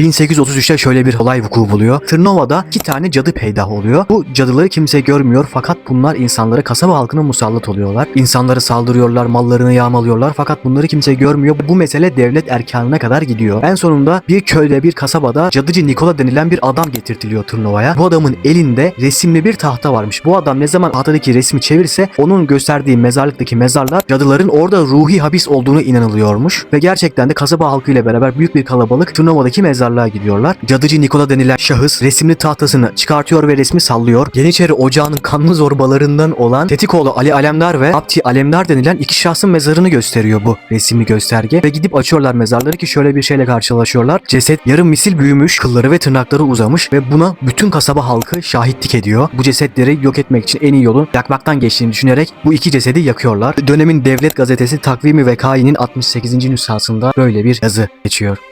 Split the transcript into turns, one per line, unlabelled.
1833'te şöyle bir olay vuku buluyor. Tırnova'da iki tane cadı peydah oluyor. Bu cadıları kimse görmüyor fakat bunlar insanlara kasaba halkına musallat oluyorlar. İnsanları saldırıyorlar, mallarını yağmalıyorlar fakat bunları kimse görmüyor. Bu mesele devlet erkanına kadar gidiyor. En sonunda bir köyde bir kasabada cadıcı Nikola denilen bir adam getirtiliyor Tırnova'ya. Bu adamın elinde resimli bir tahta varmış. Bu adam ne zaman tahtadaki resmi çevirse onun gösterdiği mezarlıktaki mezarlar cadıların orada ruhi habis olduğunu inanılıyormuş. Ve gerçekten de kasaba halkıyla beraber büyük bir kalabalık Tırnova'daki mezarlığa gidiyorlar. Cadıcı Nikola denilen şahıs resimli tahtasını çıkartıyor ve resmi sallıyor. Yeniçeri Ocağı'nın kanlı zorbalarından olan Tetikoğlu Ali Alemdar ve Abdi Alemdar denilen iki şahsın mezarını gösteriyor bu resimli gösterge. Ve gidip açıyorlar mezarları ki şöyle bir şeyle karşılaşıyorlar. Ceset yarım misil büyümüş, kılları ve tırnakları uzamış ve buna bütün kasaba halkı şahitlik ediyor. Bu cesetleri yok etmek için en iyi yolun yakmaktan geçtiğini düşünerek bu iki cesedi yakıyorlar. Dönemin devlet gazetesi Takvimi Vekai'nin 68. nüshasında böyle bir yazı geçiyor.